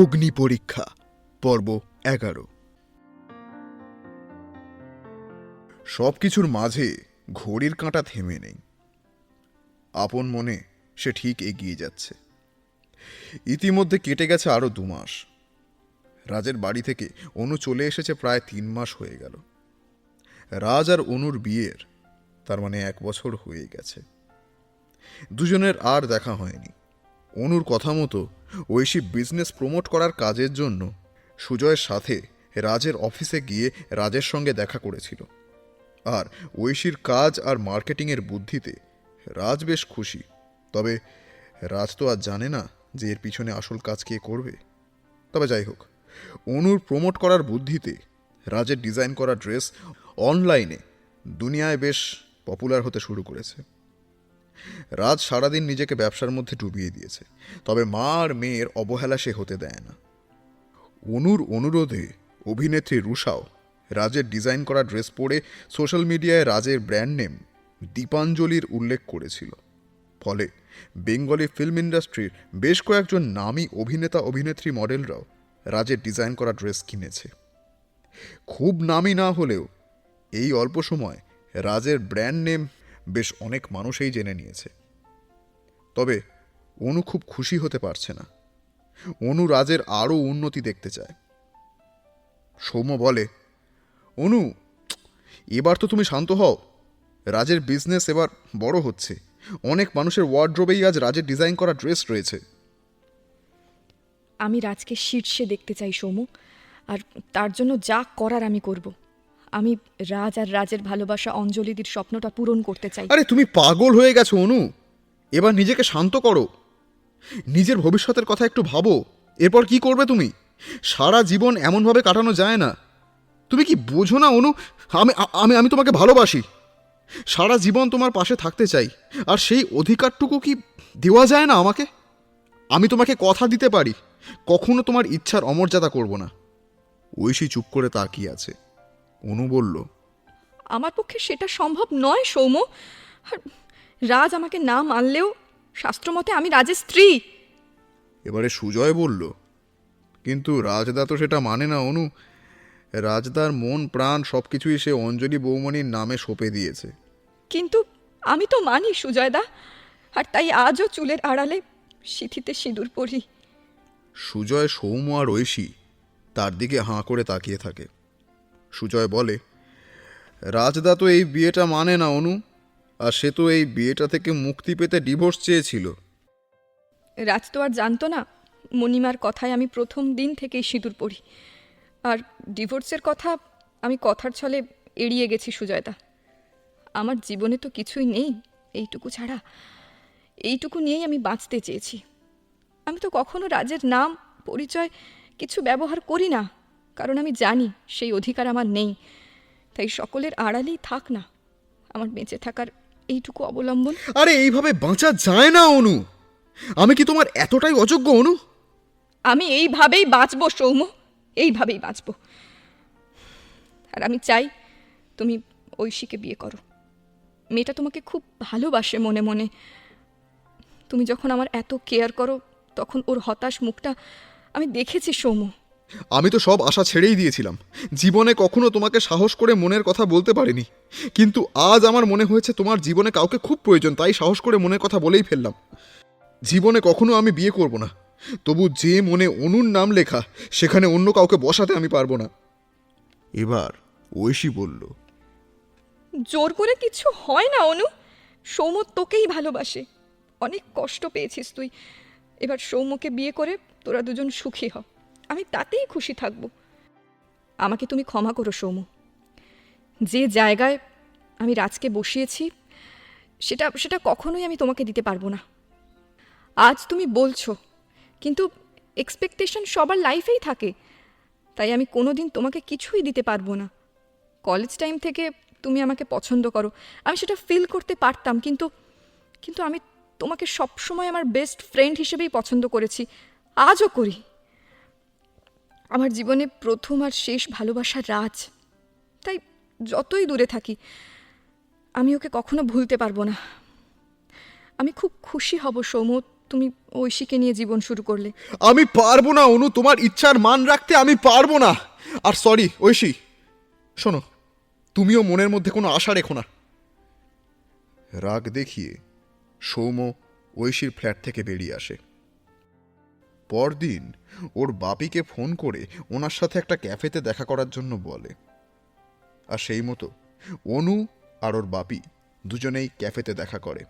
অগ্নি পরীক্ষা, পর্ব এগারো। সব কিছুর মাঝে ঘড়ির কাঁটা থেমে নেই। আপন মনে সে ঠিক এগিয়ে যাচ্ছে। ইতিমধ্যে কেটে গেছে আরও দু মাস। রাজের বাড়ি থেকে অনু চলে এসেছে প্রায় তিন মাস হয়ে গেল। রাজ আর অনুর বিয়ের, তার মানে এক বছর হয়ে গেছে। দুজনের আর দেখা হয়নি। অনুর কথা মতো ঐশী বিজনেস প্রমোট করার কাজের জন্য সুজয়ের সাথে রাজের অফিসে গিয়ে রাজের সঙ্গে দেখা করেছিল। আর ঐশীর কাজ আর মার্কেটিংয়ের বুদ্ধিতে রাজ বেশ খুশি। তবে রাজ তো আর জানে না যে এর পিছনে আসল কাজ কে করবে। তবে যাই হোক, অনুর প্রমোট করার বুদ্ধিতে রাজের ডিজাইন করা ড্রেস অনলাইনে দুনিয়ায় বেশ পপুলার হতে শুরু করেছে। রাজ সারাদিন নিজেকে ব্যবসার মধ্যে ডুবিয়ে দিয়েছে। তবে মা আর মেয়ের অবহেলা সে হতে দেয় না। অনুর অনুরোধে অভিনেত্রী রুষাও রাজের ডিজাইন করা ড্রেস পরে সোশ্যাল মিডিয়ায় রাজের ব্র্যান্ড নেম দীপাঞ্জলির উল্লেখ করেছিল। ফলে বেঙ্গলি ফিল্ম ইন্ডাস্ট্রির বেশ কয়েকজন নামী অভিনেতা, অভিনেত্রী, মডেলরাও রাজের ডিজাইন করা ড্রেস কিনেছে। খুব নামী না হলেও এই অল্প সময় রাজের ব্র্যান্ড নেম বেশ অনেক মানুষই জেনে নিয়েছে। তবে অনু খুব খুশি হতে পারছে না। অনু রাজের আরও উন্নতি দেখতে চায়। সৌম্য বলে, অনু, এবার তো তুমি শান্ত হও। রাজের বিজনেস এবার বড় হচ্ছে। অনেক মানুষের ওয়ার্ড্রোবেই আজ রাজের ডিজাইন করা ড্রেস রয়েছে। আমি রাজকে শীর্ষে দেখতে চাই সৌমু আর তার জন্য যা করার আমি করব। আমি রাজ আর রাজের ভালোবাসা অঞ্জলিদির স্বপ্নটা পূরণ করতে চাই। আরে তুমি পাগল হয়ে গেছো, অনু। এবার নিজেকে শান্ত করো। নিজের ভবিষ্যতের কথা একটু ভাবো। এরপর কি করবে তুমি? সারা জীবন এমনভাবে কাটানো যায় না। তুমি কি বোঝো না, অনু? আমি আমি আমি তোমাকে ভালোবাসি। সারা জীবন তোমার পাশে থাকতে চাই। আর সেই অধিকারটুকু কি দেওয়া যায় না আমাকে? আমি তোমাকে কথা দিতে পারি। কখনো তোমার ইচ্ছার অমর্যাদা করব না। ঐশী চুপ করে তাকিয়ে আছে। অনু বলল আমার পক্ষে সেটা সম্ভব নয় সৌম আর রাজ আমাকে না মানলেও শাস্ত্রমতে আমি রাজের স্ত্রী। এবারে সুজয় বলল কিন্তু রাজদা তো সেটা মানে না অনু। রাজদার মন প্রাণ সব কিছুই সে অঞ্জলি বৌমণির নামে সঁপে দিয়েছে। কিন্তু আমি তো মানি সুজয়দা। আর তাই আজও চুলের আড়ালে সিথিতে সিঁদুর পরি। সুজয় সৌম আর ঐশী তার দিকে হাঁ করে তাকিয়ে থাকে। সুজয় বলে, রাজদা তো এই বিয়েটা মানে না, অনু। আর সে তো এই বিয়েটা থেকে মুক্তি পেতে ডিভোর্স চেয়েছিল। রাজ তো আর জানতো না, মণিমার কথায় আমি প্রথম দিন থেকেই সিঁদুর পড়ি। আর ডিভোর্সের কথা আমি কথার ছলে এড়িয়ে গেছি সুজয়দা। আমার জীবনে তো কিছুই নেই, এইটুকু ছাড়া। এইটুকু নিয়েই আমি বাঁচতে চেয়েছি। আমি তো কখনো রাজের নাম, পরিচয় কিছু ব্যবহার করি না। কারণ আমি জানি সেই অধিকার আমার নেই। তাই সকলের আড়ালেই থাক না। আমার বেঁচে থাকার এইটুকু অবলম্বন। আরে এইভাবে বাঁচা যায় না অনু। আমি কি তোমার এতটাই অযোগ্য অনু? আমি এইভাবেই বাঁচবো সৌম্য। এইভাবেই বাঁচবো। আর আমি চাই তুমি ঐশীকে বিয়ে করো। মেয়েটা তোমাকে খুব ভালোবাসে মনে মনে। তুমি যখন আমার এত কেয়ার করো তখন ওর হতাশ মুখটা আমি দেখেছি সৌম্য। আমি তো সব আশা ছেড়েই দিয়েছিলাম। জীবনে কখনো তোমাকে সাহস করে মনের কথা বলতে পারিনি। কিন্তু আজ আমার মনে হয়েছে তোমার জীবনে কাউকে খুব প্রয়োজন, তাই সাহস করে মনের কথা বলেই ফেললাম। জীবনে কখনো আমি বিয়ে করব না। তবু যে মনে অনুর নাম লেখা, সেখানে অন্য কাউকে বসাতে আমি পারব না। এবার ঐশী বলল, জোর করে কিছু হয় না, অনু। সৌম্য তোকেই ভালোবাসে। অনেক কষ্ট পেয়েছিস তুই। এবার সৌম্যকে বিয়ে করে তোরা দুজন সুখী হ। আমি তাতেই খুশি থাকব। আমাকে তুমি ক্ষমা করো, সৌম্য। যে জায়গায় আমি রাজকে বসিয়েছি, সেটা সেটা কখনোই আমি তোমাকে দিতে পারব না। আজ তুমি বলছো, কিন্তু এক্সপেকটেশন সবার লাইফেই থাকে। তাই আমি কোনো দিন তোমাকে কিছুই দিতে পারব না। কলেজ টাইম থেকে তুমি আমাকে পছন্দ করো। আমি সেটা ফিল করতে পারতাম, কিন্তু কিন্তু আমি তোমাকে সবসময় আমার বেস্ট ফ্রেন্ড হিসেবেই পছন্দ করেছি। আজও করি। আমার জীবনে প্রথম আর শেষ ভালোবাসা রাজ। তাই যতই দূরে থাকি, আমি ওকে কখনো ভুলতে পারব না। আমি খুব খুশি হব সৌম তুমি ঐশীকে নিয়ে জীবন শুরু করলে। আমি পারব না, অনু, তোমার ইচ্ছার মান রাখতে আমি পারব না। আর সরি ঐশী, শোনো, তুমিও মনের মধ্যে কোনো আশা রেখো না। রাগ দেখিয়ে সৌম ঐশীর ফ্ল্যাট থেকে বেরিয়ে আসে। পরদিন ওর বাপিকে ফোন করে ওনার সাথে একটা ক্যাফেতে দেখা করার জন্য বলে। আর সেই মতো অনু আর ওর বাপি দুজনেই ক্যাফেতে দেখা করে।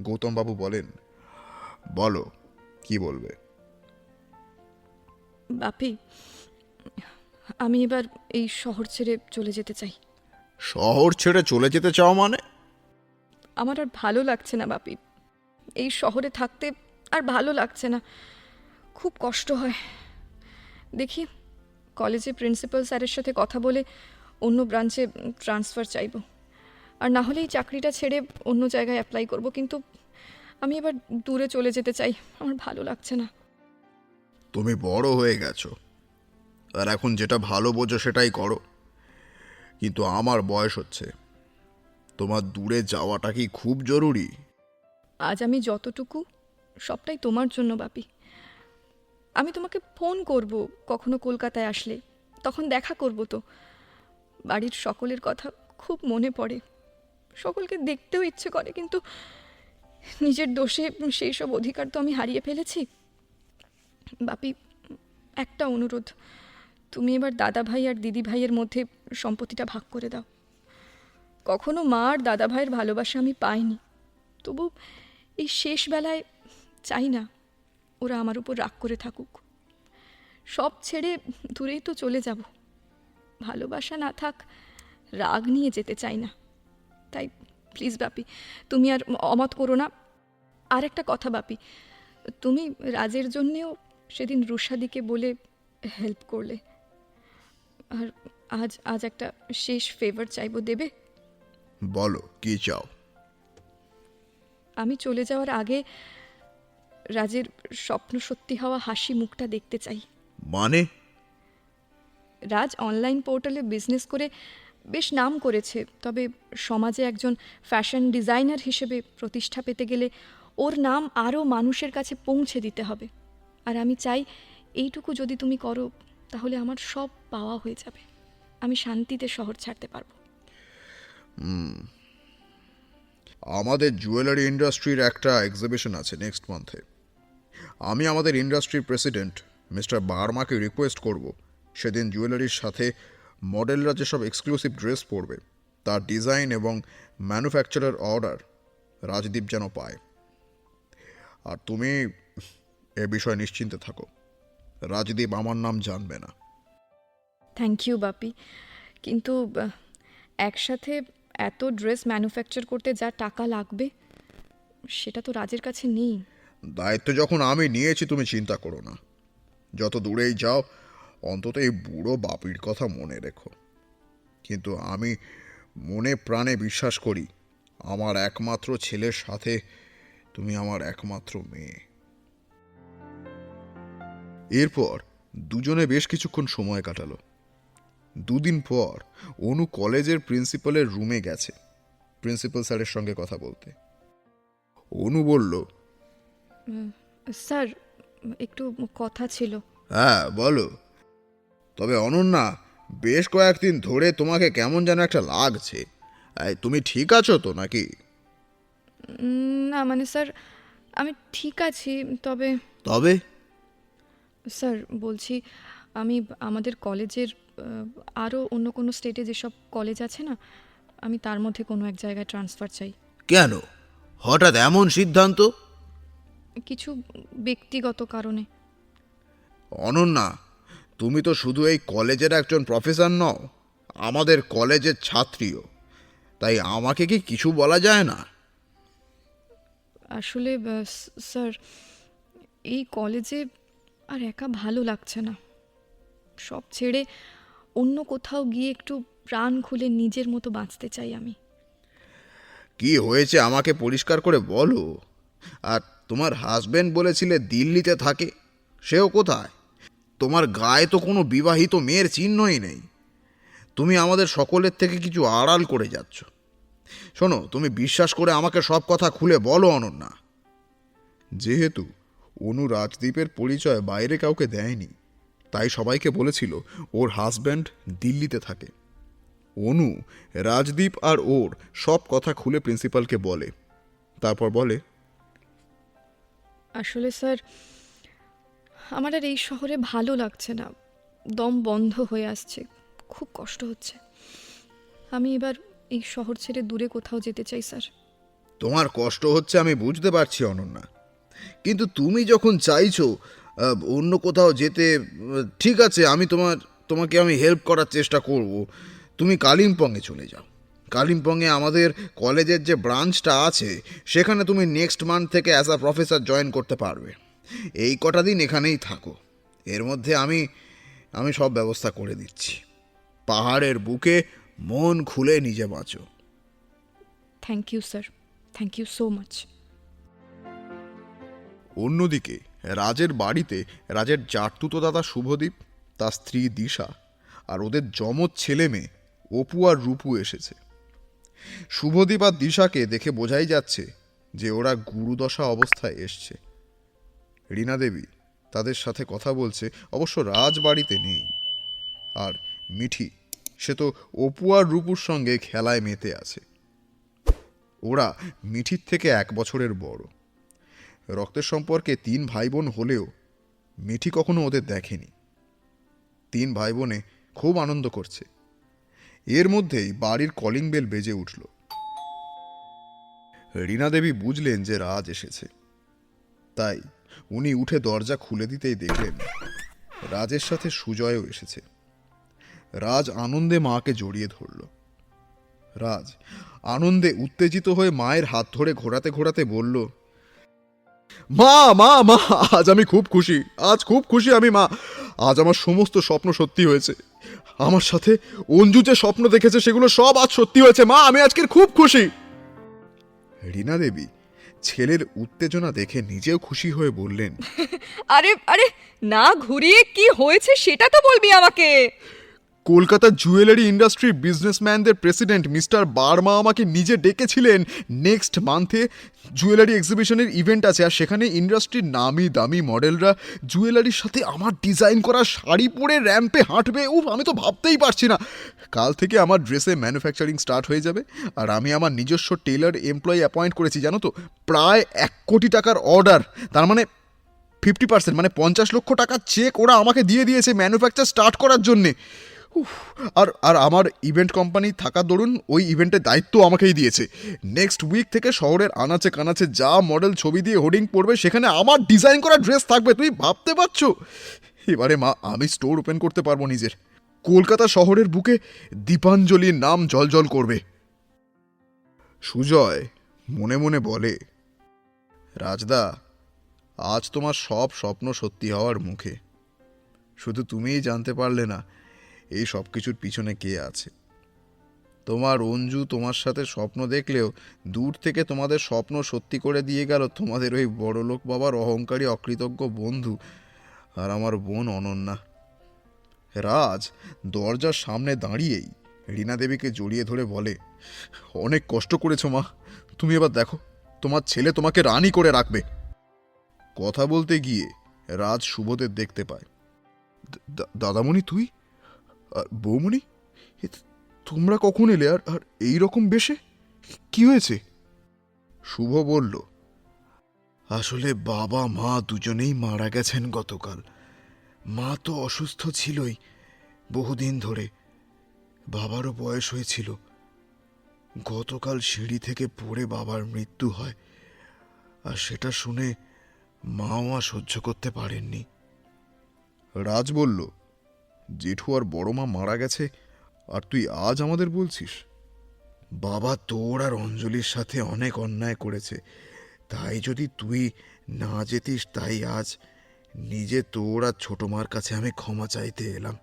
গৌতমবাবু বলেন বলো কি বলবে? বাপি আমি এবার এই শহর ছেড়ে চলে যেতে চাই। শহর ছেড়ে চলে যেতে চাও মানে? আমার আর ভালো লাগছে না বাপি। এই শহরে থাকতে আর ভালো লাগছে না। খুব কষ্ট হয়। দেখি কলেজে প্রিন্সিপাল স্যারের সাথে কথা বলে অন্য ব্রাঞ্চে ট্রান্সফার চাইব। আর না হলে এই চাকরিটা ছেড়ে অন্য জায়গায় অ্যাপ্লাই করব কিন্তু আমি এবার দূরে চলে যেতে চাই আমার ভালো লাগছে না। তুমি বড় হয়ে গেছো। আর এখন যেটা ভালো বোঝো সেটাই করো। কিন্তু আমার বয়স হচ্ছে। তোমার দূরে যাওয়াটা কি খুব জরুরি? আজ আমি যতটুকু সবটাই তোমার জন্য বাপি। আমি তোমাকে ফোন করব কখনো কলকাতায় আসলে। তখন দেখা করব তো। বাড়ির সকলের কথা খুব মনে পড়ে। সকলকে দেখতেও ইচ্ছে করে, কিন্তু নিজের দোষে সেই সব অধিকার তো আমি হারিয়ে ফেলেছি। বাপি, একটা অনুরোধ। তুমি এবার দাদা ভাই আর দিদি ভাইয়ের মধ্যে সম্পত্তিটা ভাগ করে দাও। কখনো মা আর দাদা ভাইয়ের ভালোবাসা আমি পাইনি। তবু এই শেষ বেলায় চাই না। ওরা আমার উপর রাগ করে থাকুক। সব ছেড়ে দূরেই তো চলে যাব। ভালোবাসা না থাক রাগ নিয়ে যেতে চাই না। তাই প্লিজ বাপি তুমি আর অমত করো না। আর একটা কথা বাপি তুমি রাজের জন্যেও সেদিন রুষাদিকে বলে হেল্প করলে। আর আজ আজ একটা শেষ ফেভার চাইব দেবে? বলো কি চাও? আমি চলে যাওয়ার আগে রাজের স্বপ্ন সত্যি হওয়া হাসি মুখটা দেখতে চাই। মানে? রাজ অনলাইন পোর্টালে বিজনেস করে বেশ নাম করেছে তবে সমাজে একজন ফ্যাশন ডিজাইনার হিসেবে প্রতিষ্ঠা পেতে গেলে ওর নাম আরও মানুষের কাছে পৌঁছে দিতে হবে। আর আমি চাই এইটুকু যদি তুমি করো তাহলে আমার সব পাওয়া হয়ে যাবে। আমি শান্তিতে শহর ছাড়তে পারব। আমাদের জুয়েলারি ইন্ডাস্ট্রির একটা এক্সিবিশন আছে নেক্সট মান্থে আমি আমাদের ইন্ডাস্ট্রির প্রেসিডেন্ট, মিস্টার বার্মাকে রিকোয়েস্ট করব, সেদিন জুয়েলারির সাথে মডেলরা যেসব এক্সক্লুসিভ ড্রেস পরবে, তার ডিজাইন এবং ম্যানুফ্যাকচারার অর্ডার রাজদীপ যেন পায়। আর তুমি এ বিষয়ে নিশ্চিন্তে থাকো। রাজদীপ আমার নাম জানবে না। Thank you Bapi. কিন্তু, একসাথে এত ড্রেস ম্যানুফ্যাকচার করতে যা টাকা লাগবে, সেটা তো রাজের কাছে নেই। দায়িত্ব যখন আমি নিয়েছি, তুমি চিন্তা করো না। যত দূরেই যাও, অন্তত এই বুড়ো বাপির কথা মনে রেখো। কিন্তু আমি মনে প্রাণে বিশ্বাস করি, আমার একমাত্র ছেলের সাথে তুমি আমার একমাত্র মেয়ে। এরপর দুজনে বেশ কিছুক্ষণ সময় কাটালো। দুদিন পর অনু কলেজের প্রিন্সিপালের রুমে গেছে, প্রিন্সিপাল স্যারের সঙ্গে কথা বলতে। অনু বলল স্যার একটু কথা ছিল। হ্যাঁ বলো। তবে অনন্যা বেশ কয়েকদিন ধরে তোমাকে কেমন যেন একটা লাগছে। তুমি ঠিক আছো তো নাকি? না মানে স্যার আমি ঠিক আছি তবে তবে? স্যার বলছি আমি আমাদের কলেজের আরও অন্য কোনো স্টেটে যেসব কলেজ আছে না আমি তার মধ্যে কোনো এক জায়গায় ট্রান্সফার চাই। কেন? হঠাৎ এমন সিদ্ধান্ত? কিছু ব্যক্তিগত কারণে। অনন্যা তুমি তো শুধু এই কলেজের একজন প্রফেসর নও আমাদের কলেজের ছাত্রীও। তাই আমাকে কি কিছু বলা যায় না? আসলে স্যার এই কলেজে আর একা ভালো লাগছে না। সব ছেড়ে অন্য কোথাও গিয়ে একটু প্রাণ খুলে নিজের মতো বাঁচতে চাই আমি। কি হয়েছে আমাকে পরিষ্কার করে বলো? আর তোমার হাজব্যান্ড বলেছিলে দিল্লিতে থাকে, সেও কোথায়? তোমার গায়ে তো কোনো বিবাহিত মেয়ের চিহ্নই নেই। তুমি আমাদের সকলের থেকে কিছু আড়াল করে যাচ্ছ। শোনো, তুমি বিশ্বাস করে আমাকে সব কথা খুলে বলো, অনন্যা। যেহেতু অনু রাজদ্বীপের পরিচয় বাইরে কাউকে দেয়নি, তাই সবাইকে বলেছিল ওর হাজব্যান্ড দিল্লিতে থাকে। অনু, রাজদীপ আর ওর সব কথা খুলে প্রিন্সিপালকে বলে। তারপর বলে আসলে স্যার, আমার আর এই শহরে ভালো লাগছে না। দম বন্ধ হয়ে আসছে। খুব কষ্ট হচ্ছে। আমি এবার এই শহর ছেড়ে দূরে কোথাও যেতে চাই, স্যার। তোমার কষ্ট হচ্ছে আমি বুঝতে পারছি, অনন্যা। কিন্তু তুমি যখন চাইছো অন্য কোথাও যেতে, ঠিক আছে, আমি তোমার, তোমাকে আমি হেল্প করার চেষ্টা করব। তুমি কালিম্পংয়ে চলে যাও। কালিম্পংয়ে আমাদের কলেজের যে ব্রাঞ্চটা আছে সেখানে তুমি নেক্সট মান্থ থেকে অ্যাজ আ প্রফেসর জয়েন করতে পারবে। এই কটা দিন এখানেই থাকো। এর মধ্যে আমি আমি সব ব্যবস্থা করে দিচ্ছি। পাহাড়ের বুকে মন খুলে নিজে বাঁচো। Thank you sir thank you so much অন্যদিকে রাজের বাড়িতে রাজের জাটতুতো দাদা শুভদীপ তার স্ত্রী দিশা আর ওদের যমজ ছেলে মেয়ে অপু আর রূপু এসেছে। শুভদীপ আর দিশাকে দেখে বোঝাই যাচ্ছে যে ওরা গুরুদশা অবস্থায় এসছে। রীনা দেবী তাদের সাথে কথা বলছে, অবশ্য রাজবাড়িতে নেই। আর মিঠি, সে তো অপু আর রূপুর সঙ্গে খেলায় মেতে আছে। ওরা মিঠির থেকে এক বছরের বড়। রক্তের সম্পর্কে তিন ভাই বোন হলেও মিঠি কখনো ওদের দেখেনি। তিন ভাই বোনে খুব আনন্দ করছে। এর মধ্যেই বাড়ির কলিং বেল বেজে উঠল। রীনা দেবী বুঝলেন যে রাজ এসেছে। তাই উনি উঠে দরজা খুলে দিতেই দেখলেন রাজের সাথে সুজয়ও এসেছে। রাজ আনন্দে মাকে জড়িয়ে ধরল। রাজ আনন্দে উত্তেজিত হয়ে মায়ের হাত ধরে ঘোরাতে ঘোরাতে বলল, মা মা মা, আজ আমি খুব খুশি, আজ খুব খুশি আমি, মা। আজ আমার সমস্ত স্বপ্ন সত্যি হয়েছে। আমার সাথে অঞ্জু যে স্বপ্ন দেখেছে সেগুলো সব আজ সত্যি হয়েছে। মা আমি আজকের খুব খুশি। রীনা দেবী ছেলের উত্তেজনা দেখে নিজেও খুশি হয়ে বললেন আরে আরে না ঘুরিয়ে কি হয়েছে সেটা তো বলবি আমাকে। কলকাতা জুয়েলারি ইন্ডাস্ট্রির বিজনেসম্যানদের প্রেসিডেন্ট মিস্টার বার্মা আমাকে নিজে ডেকেছিলেন নেক্সট মান্থে। জুয়েলারি এক্সিবিশনের ইভেন্ট আছে আর সেখানে ইন্ডাস্ট্রির নামি দামি মডেলরা জুয়েলারির সাথে আমার ডিজাইন করা শাড়ি পরে র্যাম্পে হাঁটবে। উফ, আমি তো ভাবতেই পারছি না। কাল থেকে আমার ড্রেসে ম্যানুফ্যাকচারিং স্টার্ট হয়ে যাবে আর আমি আমার নিজস্ব টেলার এমপ্লয়ি অ্যাপয়েন্ট করেছি, জানো তো? প্রায় এক কোটি টাকার অর্ডার। তার মানে ফিফটি পার্সেন্ট মানে পঞ্চাশ লক্ষ টাকার চেক ওরা আমাকে দিয়ে দিয়েছে ম্যানুফ্যাকচার স্টার্ট করার জন্যে। উফ, আর আর আমার ইভেন্ট কোম্পানি থাকার দরুন ওই ইভেন্টের দায়িত্ব আমাকেই দিয়েছে। নেক্সট উইক থেকে শহরের আনাচে কানাচে যা মডেল ছবি দিয়ে হোর্ডিং পড়বে সেখানে আমার ডিজাইন করা ড্রেস থাকবে তুমি ভাবতে পারছ? এবারে মা আমি স্টোর ওপেন করতে পারব নিজের। কলকাতা শহরের বুকে দীপাঞ্জলির নাম জলজল করবে। সুজয় মনে মনে বলে রাজদা আজ তোমার সব স্বপ্ন সত্যি হওয়ার মুখে। শুধু তুমিই জানতে পারলে না এই সব কিছুর পিছনে কে আছে? তোমার অঞ্জু তোমার সাথে স্বপ্ন দেখলেও দূর থেকে তোমাদের স্বপ্ন সত্যি করে দিয়ে গেল তোমাদের ওই বড়লোক বাবার অহংকারী অকৃতজ্ঞ বন্ধু। আর আমার বোন অনন্যা। রাজ, দরজার সামনে দাঁড়িয়েই রীনা দেবীকে জড়িয়ে ধরে বলে, অনেক কষ্ট করেছ মা। তুমি এবার দেখো, তোমার ছেলে তোমাকে রানী করে রাখবে। কথা বলতে গিয়ে রাজ শুভদের দেখতে পায়। দাদামণি তুই? আর বৌমণি? তোমরা কখন এলে আর আর এই রকম বেশে? কি হয়েছে? শুভ বলল, আসলে বাবা মা দুজনেই মারা গেছেন গতকাল। মা তো অসুস্থ ছিলই বহুদিন ধরে। বাবারও বয়স হয়েছিল। গতকাল সিঁড়ি থেকে পড়ে বাবার মৃত্যু হয়, আর সেটা শুনে মাও আর সহ্য করতে পারেননি। রাজ বলল জেঠু আর বড় মা মারা গেছে, আর তুই আজ আমাদের বলছিস? বাবা তোর আর অঞ্জলির সাথে অনেক অন্যায় করেছে। তাই যদি তুই না যেতিস, তাই আজ নিজে তোর আর ছোট মার কাছে আমি ক্ষমা চাইতে এলাম।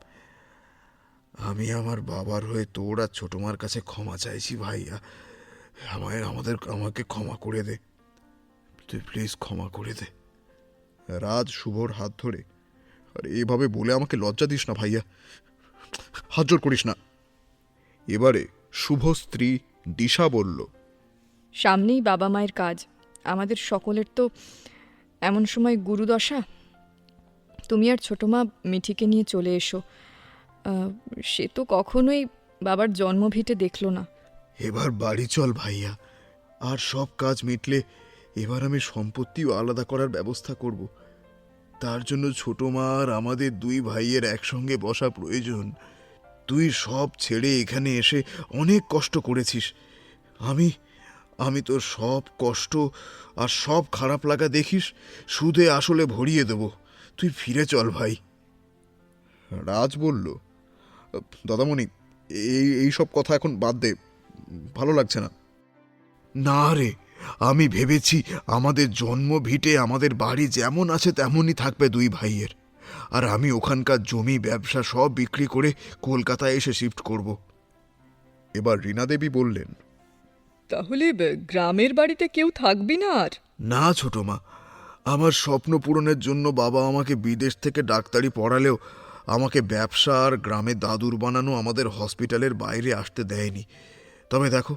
আমি আমার বাবার হয়ে তোর আর ছোট মার কাছে ক্ষমা চাইছি ভাইয়া। আমায়, আমাদের, আমাকে ক্ষমা করে দে। তুই প্লিজ ক্ষমা করে দে। রাজ শুভর হাত ধরে আর এভাবে বলে আমাকে লজ্জা দিস না ভাইয়া। হাত জোর করিস না। এবারে শুভ স্ত্রী দিশা বলল সামনেই বাবা মায়ের কাজ। আমাদের সকলের তো এমন সময় গুরুদশা। তুমি আর ছোটো মা মিঠিকে নিয়ে চলে এসো। সে তো কখনোই বাবার জন্মভিটে দেখল না। এবার বাড়ি চল ভাইয়া। আর সব কাজ মিটলে এবার আমি সম্পত্তিও আলাদা করার ব্যবস্থা করব। তার জন্য ছোট মা আর আমাদের দুই ভাইয়ের একসঙ্গে বসা প্রয়োজন। তুই সব ছেড়ে এখানে এসে অনেক কষ্ট করেছিস। আমি আমি তোর সব কষ্ট আর সব খারাপ লাগা দেখিস সুদে আসলে ভরিয়ে দেব। তুই ফিরে চল ভাই। রাজ বলল দাদামণি এই এই সব কথা এখন বাদ দে ভালো লাগছে না। না রে আমি ভেবেছি আমাদের জন্ম ভিটে আমাদের বাড়ি যেমন আছে তেমনই থাকবে দুই ভাইয়ের। আর আমি ওখানকার জমি ব্যবসা সব বিক্রি করে কলকাতায় এসে শিফট করব। এবার রীনা দেবী বললেন তাহলে গ্রামের বাড়িতে কেউ থাকবি না আর? না ছোট মা আমার স্বপ্ন পূরণের জন্য বাবা আমাকে বিদেশ থেকে ডাক্তারি পড়ালেও আমাকে ব্যবসা আর গ্রামে দাদুর বানানো আমাদের হসপিটালের বাইরে আসতে দেয়নি। তবে দেখো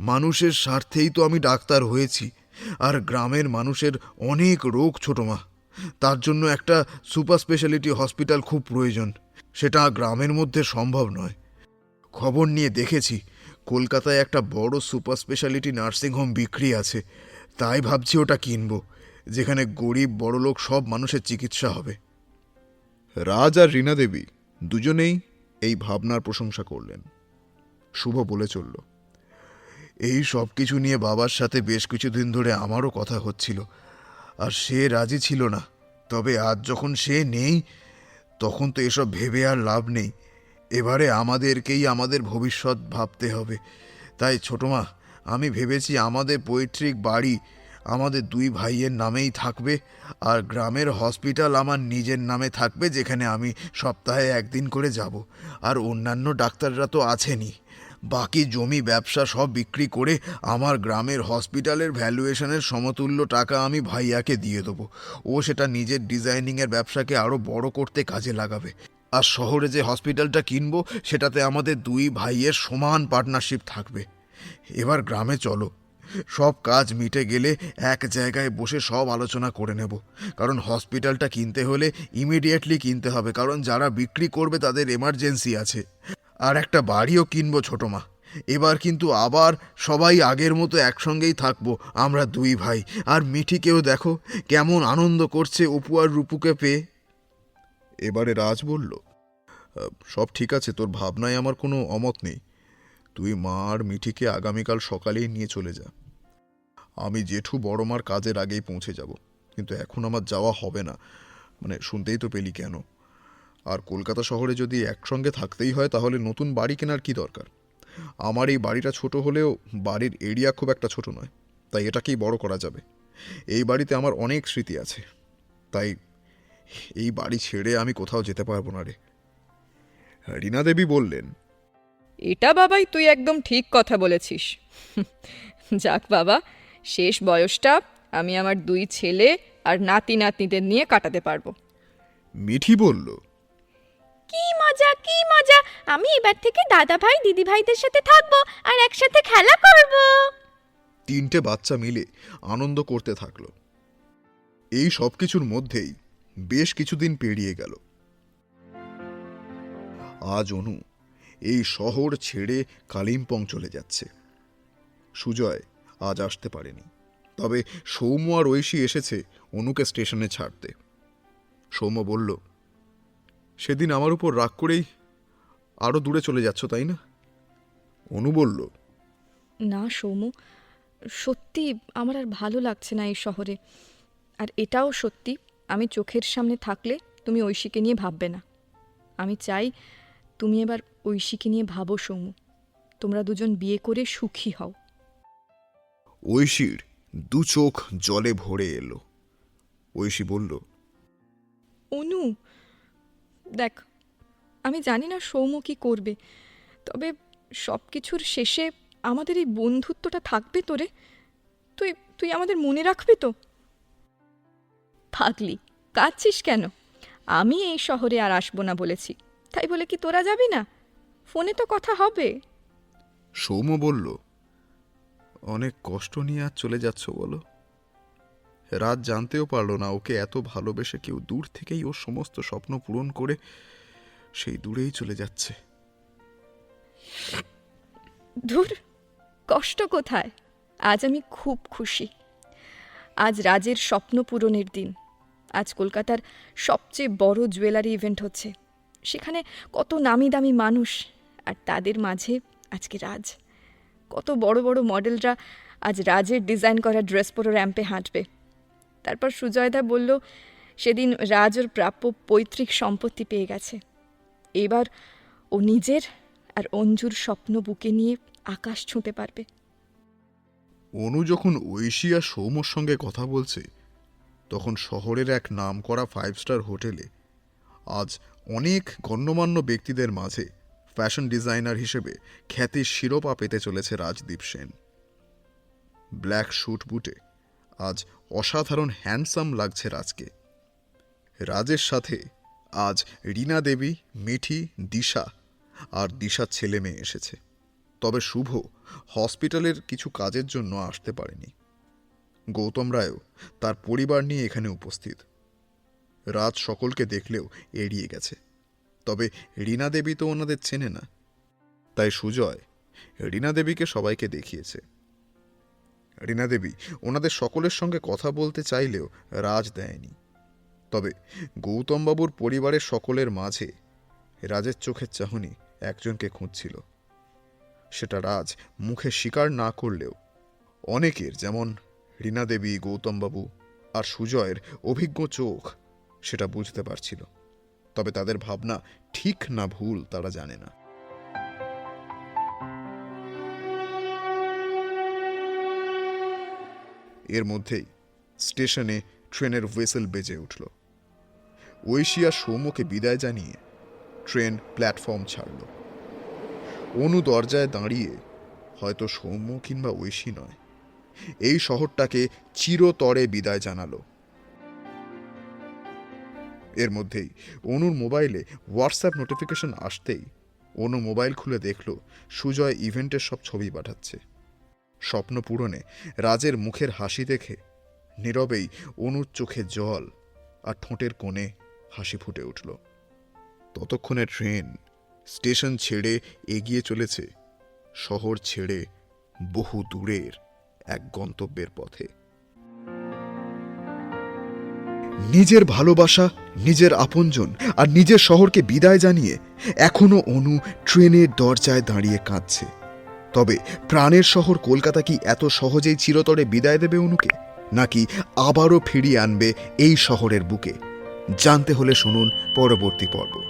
মানুষের স্বার্থেই তো আমি ডাক্তার হয়েছি, আর গ্রামের মানুষের অনেক রোগ ছোট মা। তার জন্য একটা সুপার স্পেশালিটি হসপিটাল খুব প্রয়োজন, সেটা গ্রামের মধ্যে সম্ভব নয়। খবর নিয়ে দেখেছি, কলকাতায় একটা বড় সুপার স্পেশালিটি নার্সিংহোম বিক্রি আছে, তাই ভাবছি ওটা কিনবো, যেখানে গরিব বড়লোক সব মানুষের চিকিৎসা হবে। রাজ আর রীনা দেবী দুজনেই এই ভাবনার প্রশংসা করলেন। শুভ বলে চলল। এই সব কিছু নিয়ে বাবার সাথে বেশ কিছুদিন ধরে আমারও কথা হচ্ছিল। আর সে রাজি ছিল না। তবে আজ যখন সে নেই, তখন তো এসব ভেবে আর লাভ নেই। এবারে আমাদেরকেই আমাদের ভবিষ্যৎ ভাবতে হবে। তাই ছোট মা, আমি ভেবেছি আমাদের পৈতৃক বাড়ি আমাদের দুই ভাইয়ের নামেই থাকবে আর গ্রামের হসপিটাল আমার নিজের নামে থাকবে যেখানে আমি সপ্তাহে একদিন করে যাব। আর অন্যান্য ডাক্তাররা তো আছেনই। বাকি জমি, ব্যবসা সব বিক্রি করে আমার গ্রামের হসপিটালের ভ্যালুয়েশনের সমতুল্য টাকা আমি ভাইয়াকে দিয়ে দেবো। ও সেটা নিজের ডিজাইনিংয়ের ব্যবসাকে আরও বড় করতে কাজে লাগাবে। আর শহরে যে হসপিটালটা কিনবো, সেটাতে আমাদের দুই ভাইয়ের সমান পার্টনারশিপ থাকবে। এবার গ্রামে চলো। সব কাজ মিটে গেলে এক জায়গায় বসে সব আলোচনা করে নেব। কারণ হসপিটালটা কিনতে হলে ইমিডিয়েটলি কিনতে হবে, কারণ যারা বিক্রি করবে তাদের এমার্জেন্সি আছে। আর একটা বাড়িও কিনবো ছোট মা। এবার কিন্তু আবার সবাই আগের মতো একসঙ্গেই থাকব, আমরা দুই ভাই। আর মিঠিকেও দেখো, কেমন আনন্দ করছে অপু আর রূপুকে পেয়ে। এবারে রাজ বলল সব ঠিক আছে, তোর ভাবনায় আমার কোনো অমত নেই। তুই মা আর মিঠিকে আগামীকাল সকালেই নিয়ে চলে যা। আমি জেঠু বড় মার কাজের আগেই পৌঁছে যাব। কিন্তু এখন আমার যাওয়া হবে না। মানে শুনতেই তো পেলি কেন। আর কলকাতা শহরে যদি একসঙ্গে থাকতেই হয় তাহলে নতুন বাড়ি কেনার কি দরকার? আমার এই বাড়িটা ছোট হলেও বাড়ির এরিয়া খুব একটা ছোট নয় তাই এটাকেই বড় করা যাবে। এই বাড়িতে আমার অনেক স্মৃতি আছে তাই এই বাড়ি ছেড়ে আমি কোথাও যেতে পারব না রে। রীনা দেবী বললেন এটা বাবাই তুই একদম ঠিক কথা বলেছিস। যাক বাবা শেষ বয়সটা আমি আমার দুই ছেলে আর নাতি নাতনিদের নিয়ে কাটাতে পারব। মিঠি বলল কি মজা কি মজা। আমি এবার থেকে দাদা ভাই, দিদি ভাইদের সাথে থাকব আর একসাথে খেলা করব। তিনটে বাচ্চা মিলে আনন্দ করতে থাকল। এই সব কিছুর মধ্যেই বেশ কিছুদিন পেরিয়ে গেল। আজ অনু এই শহর ছেড়ে কালিম্পং চলে যাচ্ছে। সুজয় আজ আসতে পারেনি। তবে সৌম্য আর ঐশী এসেছে অনুকে স্টেশনে ছাড়তে। সৌম্য বলল সেদিন আমার উপর রাগ করেই আরও দূরে চলে যাচ্ছ তাই না? অনু বলল না সৌম্য সত্যি আমার আর ভালো লাগছে না এই শহরে। আর এটাও সত্যি আমি চোখের সামনে থাকলে তুমি ঐশীকে নিয়ে ভাববে না। আমি চাই তুমি এবার ঐশীকে নিয়ে ভাবো সৌম্য তোমরা দুজন বিয়ে করে সুখী হও। ঐশীর দু চোখ জলে ভরে এলো। ঐশী বলল অনু দেখ আমি জানি না সৌম্য কী করবে তবে সব কিছুর শেষে আমাদের এই বন্ধুত্বটা থাকবে তোরে? তুই তুই আমাদের মনে রাখবি তো? থাকলি। কাঁদছিস কেন? আমি এই শহরে আর আসব না বলেছি তাই বলে কি তোরা যাবি না? ফোনে তো কথা হবে। সৌম্য বলল অনেক কষ্ট নিয়ে আর চলে যাচ্ছ বলো। রাত জানতেও পারল না ওকে এত ভালোবেসে কেউ দূর থেকেই ওর সমস্ত স্বপ্ন পূরণ করে সেই দূরেই চলে যাচ্ছে। ধুর, কষ্ট কোথায়? আজ আমি খুব খুশি। আজ রাজের স্বপ্ন পূরণের দিন। আজ কলকাতার সবচেয়ে বড় জুয়েলারি ইভেন্ট হচ্ছে। সেখানে কত নামি দামি মানুষ, আর তাদের মাঝে আজকে রাজ। কত বড় বড় মডেলরা আজ রাজের ডিজাইন করা ড্রেস পরে র্যাম্পে হাঁটবে। তারপর সুজয়দা বলল, সেদিন রাজ ওর প্রাপ্য পৈতৃক সম্পত্তি পেয়ে গেছে। এবার ও নিজের আর অঞ্জুর স্বপ্ন বুকে নিয়ে আকাশ ছুঁতে পারবে। অনু যখন ঐশী আর সৌম্যর সঙ্গে কথা বলছে, তখন শহরের এক নাম করা ফাইভ স্টার হোটেলে আজ অনেক গণ্যমান্য ব্যক্তিদের মাঝে ফ্যাশন ডিজাইনার হিসেবে খ্যাতির শিরোপা পেতে চলেছে রাজদীপ সেন। ব্ল্যাক স্যুট বুটে আজ অসাধারণ হ্যান্ডসাম লাগছে রাজকে। রাজের সাথে আজ রীনা দেবী, মিঠি, দিশা আর দিশার ছেলে মেয়ে এসেছে। তবে শুভ হসপিটালের কিছু কাজের জন্য আসতে পারেনি। গৌতম রায়ও তার পরিবার নিয়ে এখানে উপস্থিত। রাজ সকলকে দেখলেও এড়িয়ে গেছে। তবে রীনা দেবী তো ওনাদের চেনে না। তাই সুজয় রীনা দেবীকে সবাইকে দেখিয়েছে। রীনা দেবী ওনাদের সকলের সঙ্গে কথা বলতে চাইলেও রাজ দেয়নি। তবে গৌতমবাবুর পরিবারের সকলের মাঝে রাজের চোখের চাহনি একজনকে খুঁজছিল। সেটা রাজ মুখে স্বীকার না করলেও অনেকের যেমন রীনা দেবী, গৌতমবাবু আর সুজয়ের অভিজ্ঞ চোখ সেটা বুঝতে পারছিল। তবে তাদের ভাবনা ঠিক না ভুল তারা জানে না। এর মধ্যেই স্টেশনে ট্রেনের হুইসেল বেজে উঠল। ঐশিয়া সৌম্যকে বিদায় জানিয়ে ট্রেন প্ল্যাটফর্ম ছাড়ল। অনু দরজায় দাঁড়িয়ে হয়তো সৌম্য কিংবা ঐশী নয়, এই শহরটাকে চিরতরে বিদায় জানালো। এর মধ্যেই অনুর মোবাইলে হোয়াটসঅ্যাপ নোটিফিকেশন আসতেই অনু মোবাইল খুলে দেখল, সুজয় ইভেন্টের সব ছবি পাঠাচ্ছে। স্বপ্ন পূরণে রাজের মুখের হাসি দেখে নীরবেই অনুর চোখে জল আর ঠোঁটের কোণে হাসি ফুটে উঠল। ততক্ষণে ট্রেন স্টেশন ছেড়ে এগিয়ে চলেছে, শহর ছেড়ে বহু দূরের এক গন্তব্যের পথে। নিজের ভালোবাসা, নিজের আপনজন আর নিজের শহরকে বিদায় জানিয়ে এখনও অনু ট্রেনের দরজায় দাঁড়িয়ে কাঁদছে। তবে প্রাণের শহর কলকাতা কি এত সহজেই চিরতরে বিদায় দেবে অনুকে? নাকি আবারও ফিরিয়ে আনবে এই শহরের বুকে? জানতে হলে শুনুন পরবর্তী পর্ব।